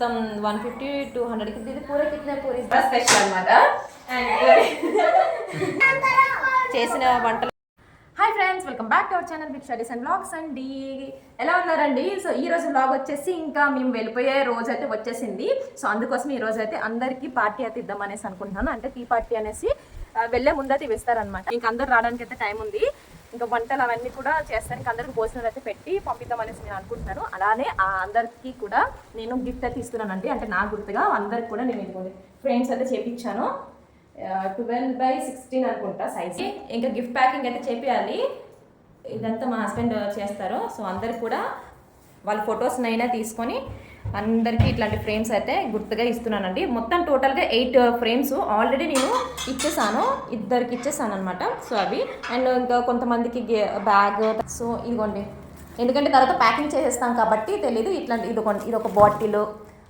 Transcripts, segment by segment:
మొత్తం one fifty two హండ్రెడ్కి ఇది పూర కిట్నే పూరి స్పెషల్ అనమాట చేసిన వంటలు. Hi friends welcome back to our channel big studies and blogs అండి ఎలా ఉన్నారండి? సో ఈ రోజు బ్లాగ్ వచ్చేసి ఇంకా మేము వెళ్ళిపోయే రోజు అయితే వచ్చేసింది. సో అందుకోసం ఈ రోజు అయితే అందరికీ పార్టీ అయితే ఇద్దాం అనేసి అనుకుంటున్నాను. అంటే టీ పార్టీ అనేసి వెళ్ళే ముందైతే ఇస్తారనమాట ఇంకా అందరు రావడానికి అయితే టైం ఉంది. ఇంకా వంటలు అవన్నీ కూడా చేస్తాను అందరికి భోజనాలు అయితే పెట్టి పంపిద్దాం అనేసి నేను అనుకుంటున్నాను. అలానే ఆ అందరికీ కూడా నేను గిఫ్ట్ అయితే ఇస్తున్నానండి. అంటే నా గుర్తుగా అందరికి కూడా నేను ఇదిగోండి ఫ్రెండ్స్ అయితే చేపించాను. ట్వెల్వ్ బై సిక్స్టీన్ అనుకుంటా సైజ్ ఇంకా గిఫ్ట్ ప్యాకింగ్ అయితే చేపియాలి. ఇదంతా మా హస్బెండ్ చేస్తారు. సో అందరికి కూడా వాళ్ళ ఫొటోస్నైనా తీసుకొని అందరికీ ఇట్లాంటి ఫ్రేమ్స్ అయితే గుర్తుగా ఇస్తున్నానండి. మొత్తం టోటల్గా ఎయిట్ ఫ్రేమ్స్ ఆల్రెడీ నేను ఇచ్చేసాను. ఇద్దరికి ఇచ్చేసాను అనమాట సో అవి. అండ్ ఇంకా కొంతమందికి బ్యాగ్. సో ఇదిగోండి. ఎందుకంటే తర్వాత ప్యాకింగ్ చేసేస్తాం కాబట్టి తెలియదు ఇట్లాంటి ఇది ఒక ఇది ఒక బాటిల్.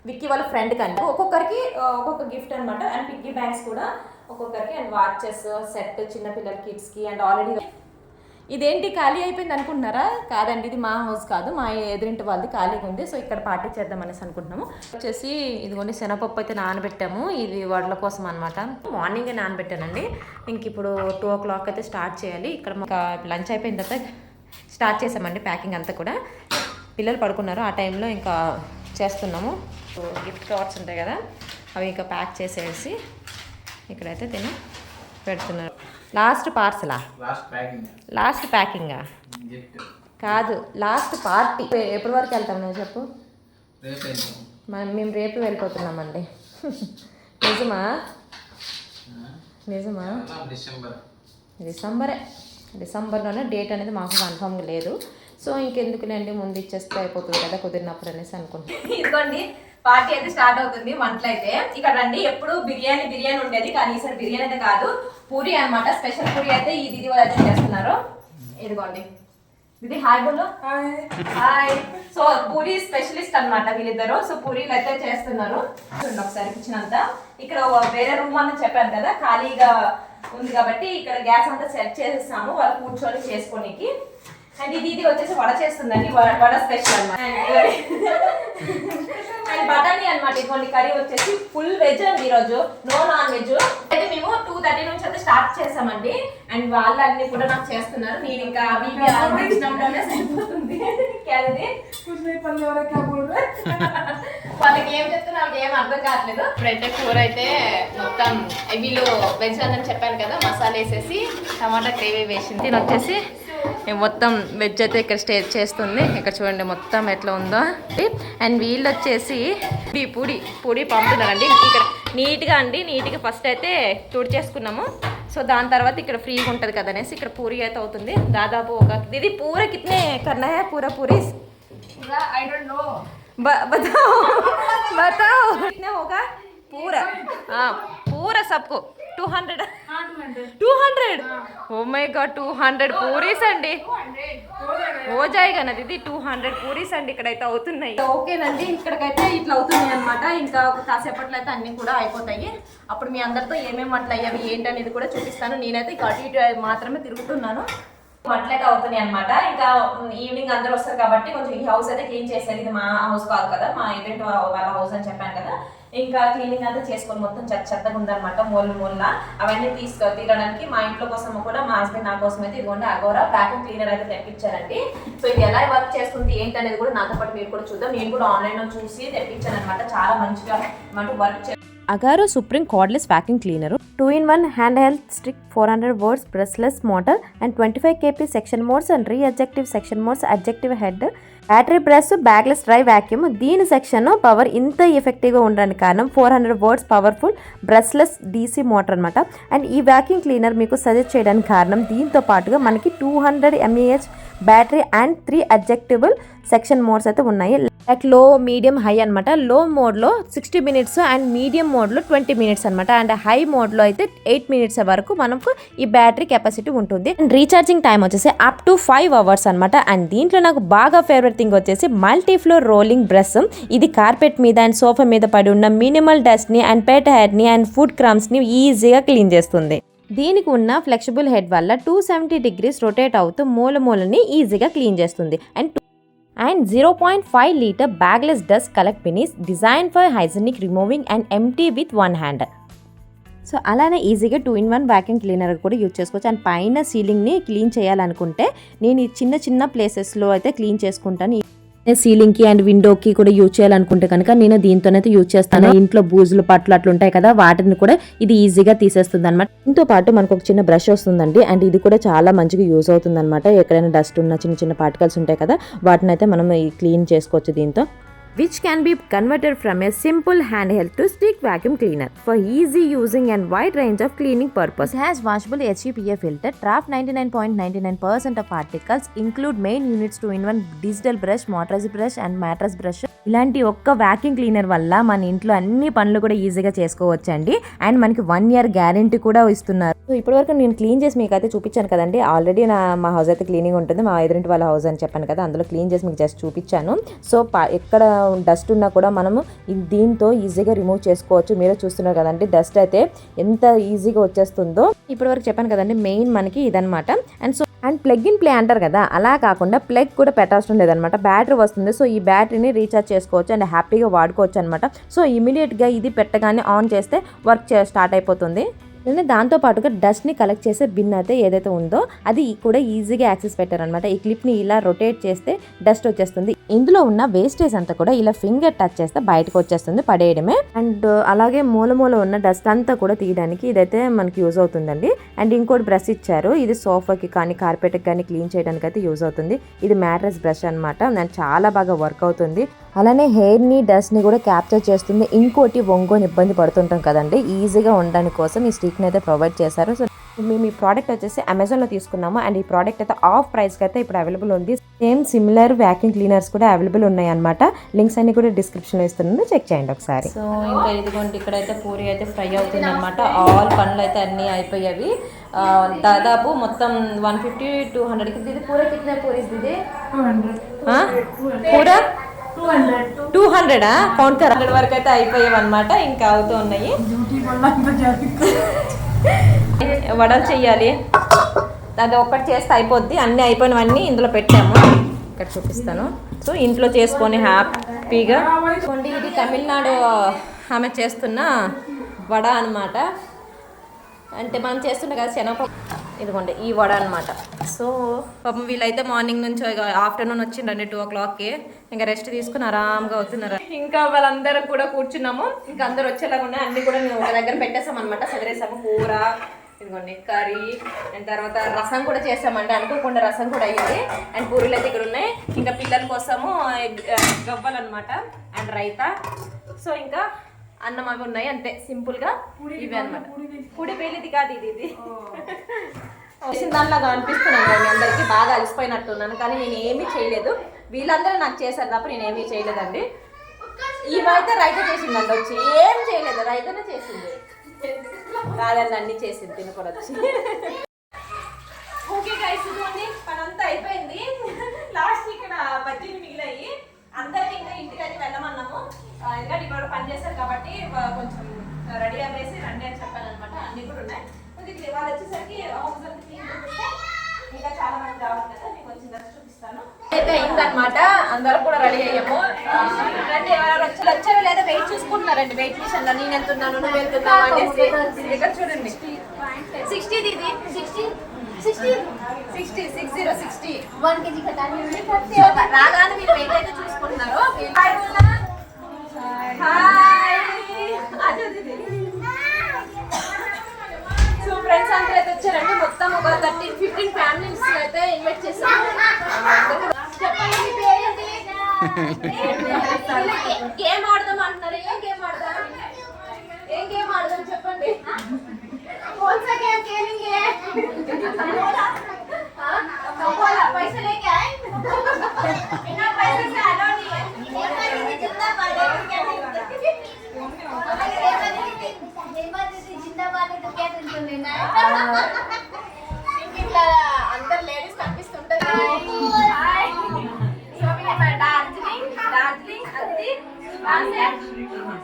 విక్కీ వాళ్ళ ఫ్రెండ్ కంటే ఒక్కొక్కరికి ఒక్కొక్క గిఫ్ట్ అనమాట అండ్ పిగ్గీ బ్యాంక్స్ కూడా ఒక్కొక్కరికి. అండ్ వాచెస్ సెట్ చిన్నపిల్లల కిడ్స్కి. అండ్ ఆల్రెడీ ఇదేంటి ఖాళీ అయిపోయింది అనుకుంటున్నారా? కాదండి ఇది మా హౌస్ కాదు మా ఎదురింటి వాళ్ళది ఖాళీగా ఉంది. సో ఇక్కడ పార్టీ చేద్దాం అనేసి అనుకుంటున్నాము. వచ్చేసి ఇదిగోండి శనగపప్పు అయితే నానబెట్టాము. ఇది వడల కోసం అనమాట మార్నింగే నానబెట్టానండి. ఇంక ఇప్పుడు టూ ఓ క్లాక్ అయితే స్టార్ట్ చేయాలి. ఇక్కడ మాకు లంచ్ అయిపోయిన తర్వాత స్టార్ట్ చేసామండి ప్యాకింగ్ అంతా కూడా. పిల్లలు పడుకున్నారు. ఆ టైంలో ఇంకా చేస్తున్నాము. గిఫ్ట్ కార్డ్స్ ఉంటాయి కదా అవి ఇంకా ప్యాక్ చేసేసి ఇక్కడైతే తిని పెడుతున్నారు. లాస్ట్ పార్సలా? Last packing. లాస్ట్ ప్యాకింగా? గిఫ్ట్. కాదు లాస్ట్ పార్టీ. ఎప్పటి వరకు వెళ్తాం నువ్వు చెప్పు? మనం మేము రేపు వెళ్ళిపోతున్నామండి. నిజమా? నిజమా? డిసెంబరే. డిసెంబర్లోనే డేట్ అనేది మాకు కన్ఫామ్గా లేదు. సో ఇంకెందుకులేండి ముందు ఇచ్చేస్తే అయిపోతుంది కదా కుదిరినప్పుడు అనేసి అనుకుంటున్నాను ఇదిగోండి. పార్టీ అయితే స్టార్ట్ అవుతుంది వంటలు అయితే ఇక్కడ రండి ఎప్పుడు బిర్యానీ బిర్యానీ ఉండేది కానీ ఈసారి బిర్యానీ అయితే కాదు. పూరి అన్నమాట స్పెషల్ పూరి అయితే ఈ దీది వాళ్ళు అయితే చేస్తున్నారు. ఇదిగోండి. ఇది హాయ్ బోలో. హాయ్. సో పూరి స్పెషలిస్ట్ అన్నమాట వీళ్ళిద్దరు. సో పూరీలు అయితే చేస్తున్నారు. చూడండి ఒకసారి కిచెన్ అంతా ఇక్కడ వేరే రూమ్ అని చెప్పాను కదా ఖాళీగా ఉంది కాబట్టి ఇక్కడ గ్యాస్ అంతా సెట్ చేసేసాము. వాళ్ళు కూర్చొని చేసుకోనికి. అండ్ ఇది ఇది వచ్చేసి వడ చేస్తుందండి. వడ- వడ స్పెషల్ అన్నమాట. అండ్ బటానీ అన్నమాట. ఇటువంటి కర్రీ వచ్చేసి ఫుల్ వెజ్ అండి ఈరోజు. No non veg. అయితే మేము టూ థర్టీ నుంచి అయితే స్టార్ట్ చేసామండి. అండ్ వాళ్ళు అన్ని కూడా నాకు చేస్తున్నారు. నేను ఇంకా అవి ఇవి ఆలోచించడంలోనే సరిపోతుంది. క్యాలరీ. వాళ్ళకి ఏం చెప్తున్నా ఏం అర్థం కావట్లేదు. ఇప్పుడైతే కూర అయితే మొత్తం వీళ్ళు వెజ్ అని చెప్పాను కదా మసాలా వేసేసి టమాటా గ్రేవీ వేసింది. వచ్చేసి మొత్తం వెజ్ అయితే ఇక్కడ స్టే చేస్తుంది ఇక్కడ చూడండి మొత్తం ఎట్లా ఉందో అండ్ వీళ్ళు వచ్చేసి ఈ పూడి పూడి పంపుతున్నారండి ఇక్కడ నీట్గా అండి నీట్గా ఫస్ట్ అయితే తుడి చేసుకున్నాము సో దాని తర్వాత ఇక్కడ ఫ్రీగా ఉంటుంది కదా అనేసి ఇక్కడ పూరి అయితే అవుతుంది దాదాపు ఒక ఇది పూర కితనే కర్నా హై పూర పూరి I don't know. ब- बताओ बताओ कितने होगा पूरा हाँ पूरा सबको Two hundred two hundred. Oh my God two hundred puris అండి. ఓ జాయిగా ఇది టూ హండ్రెడ్ పూరీస్ అండి ఇక్కడైతే అవుతున్నాయి. ఓకేనండి ఇక్కడికైతే ఇట్లా అవుతున్నాయి అనమాట ఇంకా కాసేపట్లో అయితే అన్నీ కూడా అయిపోతాయి. అప్పుడు మీ అందరితో ఏమేమి అట్లా ఏంటి ఏంటనేది కూడా చూపిస్తాను. నేనైతే ఇక అటు ఇటు మాత్రమే తిరుగుతున్నాను. అట్లయితే అవుతున్నాయి అనమాట ఇంకా ఈవినింగ్ అందరూ వస్తారు కాబట్టి కొంచెం ఈ హౌస్ అయితే క్లీన్ చేసేది ఇది మా హౌస్ కాదు కదా మా ఏజెంట్ వాళ్ళ హౌస్ అని చెప్పాను కదా. ఇంకా క్లీనింగ్ అంతా చేసుకొని మొత్తం చెత్త చెత్తగా ఉందన్నమాట మూల మూల అవన్నీ తీసుకు తీరడానికి మా ఇంట్లో కోసం కూడా మా హస్బెండ్ నా కోసం అయితే ఇదిగోండి అగోరా వ్యాక్యూమ్ క్లీనర్ అయితే తెప్పించారండి. సో ఇది ఎలా వర్క్ చేస్తుంది ఏంటి అనేది కూడా నాతో పాటు మీరు కూడా చూద్దాం. నేను కూడా ఆన్లైన్లో చూసి తెప్పించాను అనమాట చాలా మంచిగా మనకు వర్క్ చే Agaro Supreme Cordless Vacuum Cleaner 2 in 1 handheld stick 400 watts brushless motor and 25 kp section modes and re-adjective section modes adjective head battery brush bagless dry vacuum దీని సెక్షన్ పవర్ ఇంత ఎఫెక్టివ్గా ఉండడానికి కారణం four hundred watts powerful brushless DC motor అనమాట and ఈ vacuum cleaner మీకు suggest చేయడానికి కారణం దీంతో పాటుగా మనకి two hundred mAh battery and three adjustable suction modes అయితే ఉన్నాయి. లైక్లో మీడియం హై అనమాట లో మోడ్లో సిక్స్టీ మినిట్స్ అండ్ మీడియం మోడ్లో ట్వంటీ మినిట్స్ అనమాట అండ్ హై మోడ్లో అయితే ఎయిట్ మినిట్స్ వరకు మనకు ఈ బ్యాటరీ కెపాసిటీ ఉంటుంది. అండ్ రీఛార్జింగ్ టైం వచ్చేసి అప్ టు ఫైవ్ అవర్స్ అనమాట అండ్ దీంట్లో నాకు బాగా ఫేవరెట్ థింగ్ వచ్చేసి మల్టీ ఫ్లోర్ రోలింగ్ బ్రష్ ఇది కార్పెట్ మీద అండ్ సోఫా మీద పడి ఉన్న మినిమల్ డస్ట్ని అండ్ పెట్ హెయిర్ని అండ్ ఫుడ్ క్రమ్స్ని ఈజీగా క్లీన్ చేస్తుంది. దీనికి ఉన్న ఫ్లెక్సిబుల్ హెడ్ వల్ల టూ సెవెంటీ డిగ్రీస్ రొటేట్ అవుతూ మూల మూలని ఈజీగా క్లీన్ చేస్తుంది. And and zero point five litre bagless dust collect bin is design for hygienic removing and empty with one hand so అలానే ఈజీగా two in one vacuum cleaner కూడా use చేసుకోవచ్చు. And పైన సీలింగ్ని క్లీన్ చేయాలనుకుంటే నేను ఈ చిన్న చిన్న ప్లేసెస్లో అయితే క్లీన్ చేసుకుంటాను. సీలింగ్కి అండ్ విండోకి కూడా యూజ్ చేయాలనుకుంటే కనుక నేను దీంతోనైతే యూజ్ చేస్తాను. ఇంట్లో బూజులు పట్లు అట్లా ఉంటాయి కదా వాటిని కూడా ఇది ఈజీగా తీసేస్తుంది అనమాట దీంతో పాటు మనకు ఒక చిన్న బ్రష్ వస్తుందండి. అండ్ ఇది కూడా చాలా మంచిగా యూజ్ అవుతుంది అనమాట ఎక్కడైనా డస్ట్ ఉన్న చిన్న చిన్న పార్టికల్స్ ఉంటాయి కదా వాటిని అయితే మనం క్లీన్ చేసుకోవచ్చు దీంతో. Which can be converted from a simple handheld to stick vacuum cleaner for easy using and wide range of cleaning purpose. It has washable HEPA filter, trap 99.99% of particles, include main units to in one digital brush, mattress brush and mattress brush. ఇలాంటి ఒక్క vacuum cleaner వల్ల మన ఇంట్లో అన్ని పనులు కూడా ఈజీగా చేసుకోవచ్చండి అండ్ మనకి వన్ ఇయర్ గ్యారంటీ కూడా ఇస్తున్నారు సో ఇప్పటివరకు నేను క్లీన్ చేసి మీకు అయితే చూపించాను కదండి. ఆల్రెడీ నా మా హౌస్ అయితే క్లీనింగ్ ఉంటుంది. మా ఎదురింటి వాళ్ళ హౌస్ అని చెప్పాను కదా అందులో క్లీన్ చేసి మీకు జస్ట్ చూపించాను. సో ఎక్కడ డస్ట్ ఉన్నా కూడా మనము దీంతో ఈజీగా రిమూవ్ చేసుకోవచ్చు. మీరే చూస్తున్నారు కదండి డస్ట్ అయితే ఎంత ఈజీగా వచ్చేస్తుందో. ఇప్పటివరకు చెప్పాను కదండి మెయిన్ మనకి ఇదనమాట and so and plug in play అంటారు కదా అలా కాకుండా ప్లగ్ కూడా పెట్టాల్సిన లేదనమాట బ్యాటరీ వస్తుంది. సో ఈ బ్యాటరీని రీఛార్జ్ చేసుకోవచ్చు అండ్ హ్యాపీగా వాడుకోవచ్చు అనమాట సో ఇమీడియట్గా ఇది పెట్టగానే ఆన్ చేస్తే వర్క్ స్టార్ట్ అయిపోతుంది. దాంతో పాటుగా డస్ట్ని కలెక్ట్ చేసే బిన్ అయితే ఏదైతే ఉందో అది కూడా ఈజీగా యాక్సెస్ పెట్టారనమాట ఈ క్లిప్ని ఇలా రొటేట్ చేస్తే డస్ట్ వచ్చేస్తుంది. ఇందులో ఉన్న వేస్టేజ్ అంతా కూడా ఇలా ఫింగర్ టచ్ చేస్తే బయటకు వచ్చేస్తుంది పడేయడమే. అండ్ uh, అలాగే మూల మూల ఉన్న డస్ట్ అంతా కూడా తీయడానికి ఇదైతే మనకి యూజ్ అవుతుందండి. అండ్ ఇంకోటి బ్రష్ ఇచ్చారు. ఇది సోఫాకి కానీ కార్పెట్కి కానీ క్లీన్ చేయడానికి అయితే యూజ్ అవుతుంది. ఇది మ్యాట్రస్ బ్రష్ అనమాట దాని చాలా బాగా వర్క్ అవుతుంది. అలానే హెయిర్ని డస్ట్ని కూడా క్యాప్చర్ చేస్తుంది. ఇంకోటి ఒంగోని ఇబ్బంది పడుతుంటాం కదండి. ఈజీగా ఉండడానికి కోసం ఈ స్టిక్ని అయితే ప్రొవైడ్ చేశారు. సో మేము ఈ ప్రోడక్ట్ వచ్చేసి అమెజాన్లో తీసుకున్నాము. అండ్ ఈ ప్రోడక్ట్ అయితే ఆఫ్ ప్రైస్కి అయితే ఇప్పుడు అవైలబుల్ ఉంది. సేమ్ సిమిలర్ వ్యాక్యూమ్ క్లీనర్స్ కూడా అవైలబుల్ ఉన్నాయి అనమాట లింక్స్ అన్ని కూడా డిస్క్రిప్షన్లో ఇస్తున్నాను. చెక్ చేయండి ఒకసారి. సో ఇంకా ఇదిగోండి ఇక్కడ అయితే పూరి అయితే ఫ్రై అవుతుంది అనమాట ఆల్ పనులు అయితే అన్నీ అయిపోయాయి దాదాపు మొత్తం వన్ ఫిఫ్టీ టూ హండ్రెడ్కి పూర కింద పూరి పూర? టూ హండ్రెడా. Counter hundred? వరకు అయితే అయిపోయావు అనమాట ఇంకా అవుతూ ఉన్నాయి. వడలు చెయ్యాలి. అది ఒక్కటి చేస్తే అయిపోద్ది. అన్నీ అయిపోయినవన్నీ ఇందులో పెట్టాము. ఇక్కడ చూపిస్తాను. సో ఇంట్లో చేసుకొని హ్యాపీగా. ఇది తమిళనాడు ఆమె చేస్తున్న వడ అనమాట అంటే మనం చేస్తుండే కదా శనగ ఇదిగోండి ఈ వడ అనమాట సో పాపం వీళ్ళైతే మార్నింగ్ నుంచి ఆఫ్టర్నూన్ వచ్చిండండి టూ ఓ క్లాక్కి ఇంకా రెస్ట్ తీసుకుని ఆరామ్గా అవుతున్నారు? ఇంకా వాళ్ళందరం కూడా కూర్చున్నాము. ఇంకా అందరు వచ్చేలాగా ఉన్నాయి. అన్ని కూడా మేము ఒక దగ్గర పెట్టేసాం అనమాట సదిరేసాము కూర ఇదిగోండి కర్రీ అండ్ తర్వాత రసం కూడా చేసామండి. అనుకోకుండా రసం కూడా అయ్యింది. అండ్ పూరీలు అయితే ఇక్కడ ఉన్నాయి. ఇంకా పిల్లల కోసము గవ్వలు అనమాట అండ్ రైతా. సో ఇంకా అన్నం అవి ఉన్నాయి అంతే. సింపుల్గా ఇవి అనమాట పూడి పేలిది కాదు ఇది ఇది. చేసిన దానిలాగా అనిపిస్తున్నాను మీ అందరికీ బాగా అలసిపోయినట్టున్నాను. కానీ నేను ఏమీ చేయలేదు. వీళ్ళందరూ నాకు చేశారు తప్ప నేను ఏమీ చేయలేదండి. ఈమెయితే రైత చేసిందండి వచ్చి ఏం చేయలేదు. రైతనే చేసింది. కాదండి అన్ని చేసింది తిని కూడా వచ్చి ఓకే గైస్ అంతా అయిపోయింది. లాస్ట్ ఇక్కడ బజ్జీలు మిగిలాయి అందరికి ఇంకా ఇంటికి అయితే వెళ్ళమన్నాము ఆ, ఎందుకంటే ఇక్కడ పని చేశారు కాబట్టి ఆ, కొంచెం రెడీ అవ్వేసి రండి అని చెప్పాను అనమాట అన్ని కూడా ఉన్నాయి కొంచెం ఇక్కడ వాళ్ళు వచ్చేసరికి హౌస్ అంతా క్లీన్ చేస్తే ఇంకా చాలా మంది రావాలి కదా మీకు కొంచెం డ్రెస్ చూపిస్తాను అనమాట అందరూ కూడా రెడీ అయ్యాము. రండి ఎవరు వచ్చారు వచ్చారో లేదా వెయిట్ చూసుకుంటున్నారండి. వెయిట్ మిషన్ నేను వెళ్తున్నాను నువ్వు ఇక్కడ చూడండి. Sixty sixty? రాగానే మీరు అయితే వచ్చారండి. మొత్తం ఒక థర్టీన్ ఫిఫ్టీన్ ఫ్యామిలీస్ అయితే ఇన్వైట్ చేశారు. గేమ్ ఆడదాం అంటున్నారు?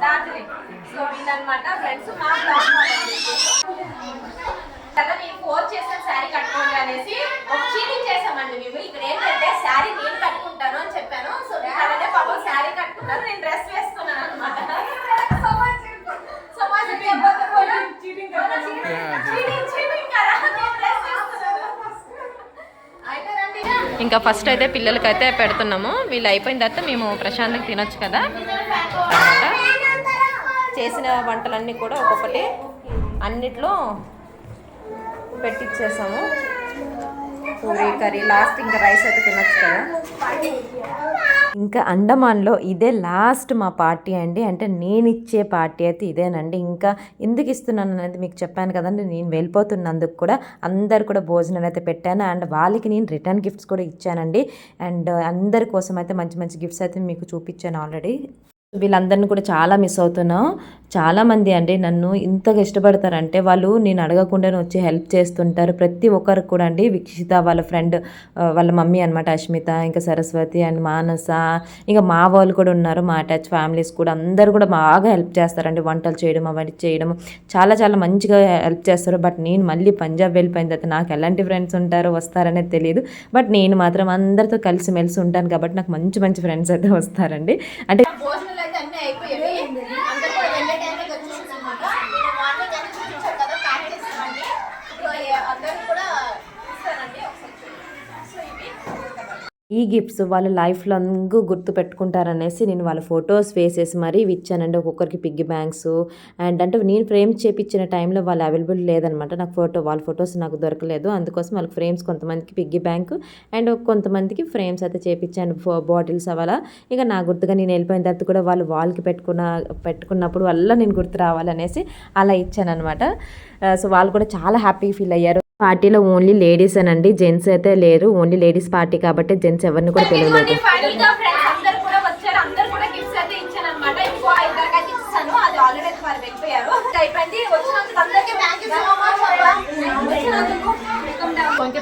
డార్జిలింగ్ సో ఫ్రెండ్స్ మా కదా నేను ఫోర్ చేసిన శారీ కట్టుకోండి అనేసి ఒక చీటింగ్ మేము ఇక్కడ ఏంటంటే శారీ నేను కట్టుకుంటాను అని చెప్పాను సో అలానే పాపం శారీ కట్టుకున్నాను నేను డ్రెస్ ఇంకా ఫస్ట్ అయితే పిల్లలకైతే పెడుతున్నాము. వీళ్ళు అయిపోయిన తర్వాత మేము ప్రశాంతంగా తినొచ్చు కదా. చేసిన వంటలన్నీ కూడా ఒక్కొక్కటి అన్నిట్లో పెట్టిచ్చేసాము. పూరి కర్రీ లాస్ట్ ఇంకా రైస్ అయితే తినొచ్చు కదా. ఇంకా అండమాన్లో ఇదే లాస్ట్ మా పార్టీ అండి. అంటే నేను ఇచ్చే పార్టీ అయితే ఇదేనండి. ఇంకా ఎందుకు ఇస్తున్నాను అనేది మీకు చెప్పాను కదండి. నేను వెళ్ళిపోతున్నందుకు కూడా అందరు కూడా భోజనాలు అయితే పెట్టాను. అండ్ వాళ్ళకి నేను రిటర్న్ గిఫ్ట్స్ కూడా ఇచ్చానండి. అండ్ అందరి కోసం అయితే మంచి మంచి గిఫ్ట్స్ అయితే మీకు చూపించాను ఆల్రెడీ. వీళ్ళందరినీ కూడా చాలా మిస్ అవుతున్నాం. చాలామంది అండి నన్ను ఇంతగా ఇష్టపడతారంటే వాళ్ళు నేను అడగకుండానే వచ్చి హెల్ప్ చేస్తుంటారు. ప్రతి ఒక్కరికి కూడా అండి వీక్షిత వాళ్ళ ఫ్రెండ్ వాళ్ళ మమ్మీ అనమాట అష్మిత ఇంకా సరస్వతి అండ్ మానస ఇంకా మా వాళ్ళు కూడా ఉన్నారు మా అటాచ్ ఫ్యామిలీస్ కూడా. అందరు కూడా బాగా హెల్ప్ చేస్తారండి వంటలు చేయడం అవన్నీ చేయడం. చాలా చాలా మంచిగా హెల్ప్ చేస్తారు. బట్ నేను మళ్ళీ పంజాబ్ వెళ్ళిపోయిన తర్వాత నాకు ఎలాంటి ఫ్రెండ్స్ ఉంటారో వస్తారనేది తెలియదు బట్ నేను మాత్రం అందరితో కలిసి మెలిసి ఉంటాను కాబట్టి నాకు మంచి మంచి ఫ్రెండ్స్ అయితే వస్తారండి. అంటే భోజనాలు అయితే అన్నీ అయిపోయాయి అందరూ కూడా వెళ్ళే టైంకి వచ్చేసింది అనమాట నేను మార్నింగ్ అని చూపించాను కదా ప్యాక్ చేస్తామండి సో అందరూ కూడా ఇస్తానండి ఒకసారి చూడండి. సో ఇవి ఈ గిఫ్ట్స్ వాళ్ళ లైఫ్ లాంగ్ గుర్తు పెట్టుకుంటారనేసి నేను వాళ్ళ ఫొటోస్ వేసేసి మరీ ఇవి ఇచ్చానండి. ఒక్కొక్కరికి పిగ్గి బ్యాంక్స్ అండ్ అంటే నేను ఫ్రేమ్ చేపించిన టైంలో వాళ్ళు అవైలబుల్ లేదనమాట. నాకు ఫోటో వాళ్ళ ఫొటోస్ నాకు దొరకలేదు. అందుకోసం వాళ్ళకి ఫ్రేమ్స్ కొంతమందికి పిగ్గి బ్యాంక్ అండ్ కొంతమందికి ఫ్రేమ్స్ అయితే చేపించాను. బాటిల్స్ అలా ఇక నా గుర్తుగా నేను వెళ్ళిపోయిన తర్వాత కూడా వాళ్ళు వాళ్ళకి పెట్టుకున్న పెట్టుకున్నప్పుడు వల్ల నేను గుర్తు రావాలనేసి అలా ఇచ్చాను అనమాట సో వాళ్ళు కూడా చాలా హ్యాపీ ఫీల్ అయ్యారు. పార్టీలో ఓన్లీ లేడీస్ అనండి. జెంట్స్ అయితే లేరు. ఓన్లీ లేడీస్ పార్టీ కాబట్టి జెంట్స్ ఎవరిని కూడా పిలవలేదు. ఫైనల్గా ఫ్రెండ్స్ అందరూ కూడా వచ్చారు. అందరూ కూడా గిఫ్ట్స్ అయితే ఇచ్చాను అనమాట ఇంకో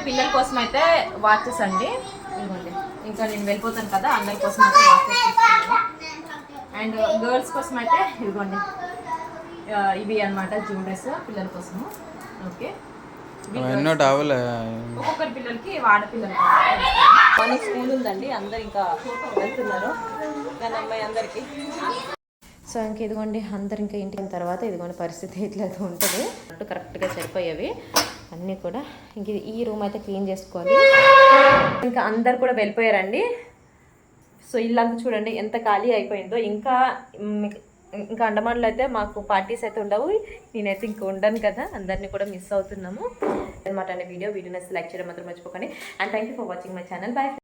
పిల్లల కోసం అయితే వాచెస్ అండి. ఇంకా నేను వెళ్ళిపోతాను కదా. అందరి కోసం అయితే వాచెస్ అండ్ గర్ల్స్ కోసం అయితే ఇదిగోండి. ఇవి అన్నమాట. జ్యువెలరీస్ పిల్లల కోసము. ఓకే. ఎన్నో టవల్ ఒక్కొక్కరి పిల్లలకి ఆడపిల్లలకి మార్నింగ్ స్కూల్ ఉందండి అందరు ఇంకా వెళ్తున్నారు. కానీ అమ్మాయి అందరికి. సో ఇంక ఇదిగోండి అందరు ఇంకా ఇంటికి తర్వాత ఇదిగోండి పరిస్థితి ఇట్లా ఉంటుంది. అటు కరెక్ట్గా సరిపోయేవి. అన్నీ కూడా ఇంక ఇది- ఈ రూమ్ అయితే క్లీన్ చేసుకోవాలి. ఇంకా అందరు కూడా వెళ్ళిపోయారండి. సో ఇల్లంతా చూడండి ఎంత ఖాళీ అయిపోయిందో. ఇంకా ఇంకా అండమాన్లో అయితే మాకు పార్టీస్ అయితే ఉండవు. నేనైతే ఇంకా ఉండను కదా. అందరినీ కూడా మిస్ అవుతున్నాము. అనమాట అండి వీడియో వీడియో లైక్ చేయడం మాత్రం మర్చిపోకండి. And thank you for watching my channel bye